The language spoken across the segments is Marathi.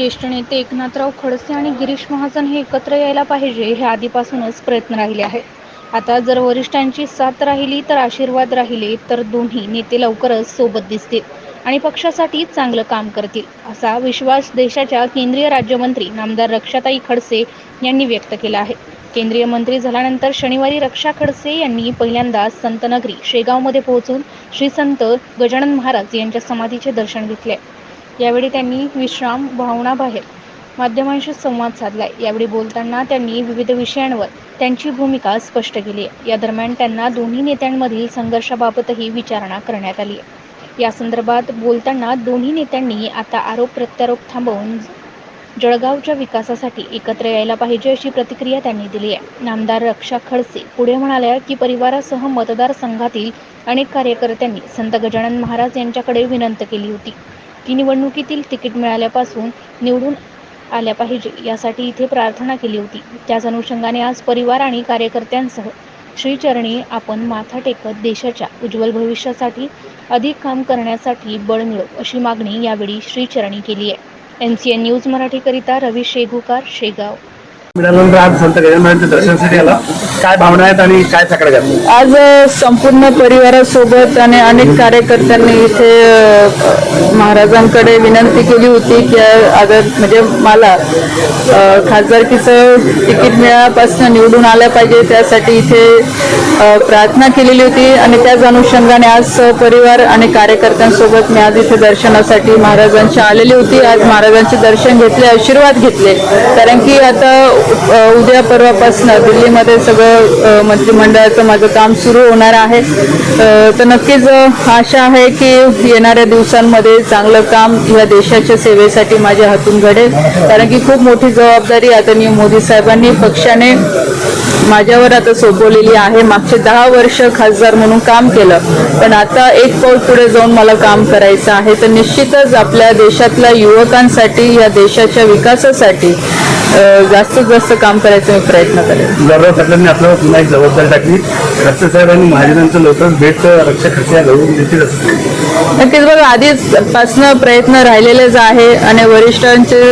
ज्येष्ठ नेते एकनाथराव खडसे आणि गिरीश महाजन हे एकत्र यायला पाहिजे हे आधीपासूनच प्रयत्न राहिले आहेत. आता जर वरिष्ठांची साथ राहिली तर आशीर्वाद राहिले तर दोन्ही नेते लवकरच सोबत दिसतील आणि पक्षासाठी चांगलं काम करतील असा विश्वास देशाच्या केंद्रीय राज्यमंत्री नामदार रक्षाताई खडसे यांनी व्यक्त केला आहे. केंद्रीय मंत्री झाल्यानंतर शनिवारी रक्षा खडसे यांनी पहिल्यांदा संतनगरी शेगावमध्ये पोहोचून श्री संत गजानन महाराज यांच्या समाधीचे दर्शन घेतले. यावेळी त्यांनी विश्राम भावनाबाहेर माध्यमांशी संवाद साधला. यावेळी बोलताना त्यांनी विविध विषयांवर त्यांची भूमिका स्पष्ट केली. आहे या दरम्यान त्यांना दोन्ही नेत्यांमधील संघर्षाबाबतही विचारणा करण्यात आली. आहे या संदर्भात बोलताना दोन्ही नेत्यांनी आता आरोप प्रत्यारोप थांबवून जळगावच्या विकासासाठी एकत्र यायला पाहिजे अशी प्रतिक्रिया त्यांनी दिली आहे. नामदार रक्षा खडसे पुढे म्हणाल्या की परिवारासह मतदारसंघातील अनेक कार्यकर्त्यांनी संत गजानन महाराज यांच्याकडे विनंती केली होती. की निवडणुकीतील तिकीट मिळाल्यापासून निवडून आल्या पाहिजे यासाठी इथे प्रार्थना केली होती. त्याच अनुषंगाने आज परिवार आणि कार्यकर्त्यांसह श्रीचरणी आपण माथा टेकत देशाच्या उज्ज्वल भविष्यासाठी अधिक काम करण्यासाठी बळ मिळो अशी मागणी यावेळी श्रीचरणी केली आहे. एन सी एन न्यूज मराठीकरिता रवी शेगुकार शेगाव. मिळाल्यानंतर आज संत गजाननाच्या दर्शनासाठी आला. काय भावना आहेत आणि काय सकाळ घातलं आज संपूर्ण परिवारासोबत आणि अनेक कार्यकर्त्यांनी इथे अ, महाराजांकडे विनंती केली होती की अगर म्हणजे मला अ, खासदारकीचं तिकीट मिळाल्यापासून निवडून आल्या पाहिजे त्यासाठी इथे अ, प्रार्थना केलेली होती. आणि त्याच अनुषंगाने आज परिवार आणि कार्यकर्त्यांसोबत मी आज इथे दर्शनासाठी महाराजांची आलेली होती. आज महाराजांचे दर्शन घेतले आशीर्वाद घेतले. कारण की आता उद्या परवापासनं दिल्लीमध्ये सगळं मंत्रिमंडळाचं माझं काम सुरू होणार आहे. तर नक्कीच आशा आहे की येणाऱ्या दिवसांमध्ये चांगलं काम या देशाच्या सेवेसाठी माझ्या हातून घडेल. कारण की खूप मोठी जबाबदारी आदरणीय मोदी साहेबांनी पक्षाने माझ्यावर आता सोपवलेली आहे. मागचे दहा वर्ष खासदार म्हणून काम केलं. पण आता एक पाऊल पुढे जाऊन मला काम करायचं आहे. तर निश्चितच आपल्या देशातल्या युवकांसाठी या देशाच्या विकासासाठी जास्तीत जास्त काम करायचा मी प्रयत्न करेन. जवळ सगळ्यांनी आपल्यावर पुन्हा एक जबाबदारी टाकली. रस्ते साहेब आणि महाजनांचं लवकरच भेट रक्षा खर्च घडवून देतील नक्कीच बघा आधीच पासनं प्रयत्न राहिलेलेच आहे आणि वरिष्ठांचे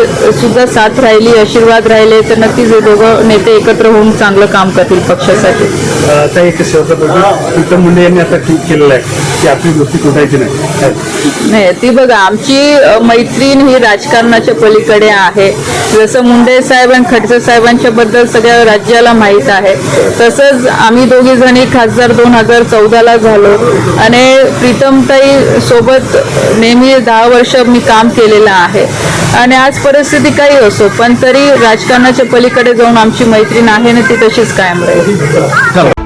सुद्धा साथ राहिली आशीर्वाद राहिले तर नक्कीच हे दोघं नेते एकत्र होऊन चांगलं काम करतील पक्षासाठी. आता एक शेवटचा प्रश्न. प्रीतम मुंडे यांनी आता ट्विट केलेलं आहे की आपली गोष्टी तुटायची नाही? नाही ती बघा आमची मैत्रीण ही राजकारणाच्या पलीकडे आहे. जसं मुंडे साहेब आणि खडसे साहेबांच्या बद्दल सगळ्या राज्याला माहीत आहे. तसंच आम्ही दोघी जणी खासदार दोन हजार चौदाला झालो. आणि प्रीतमताई सोबत नेहमी दहा वर्ष मी काम केलेलं आहे. आणि आज परिस्थिती काही असो पण तरी राजकारणाच्या पलीकडे जाऊन आमची मैत्रीण आहे ना ती तशीच कायम राहील.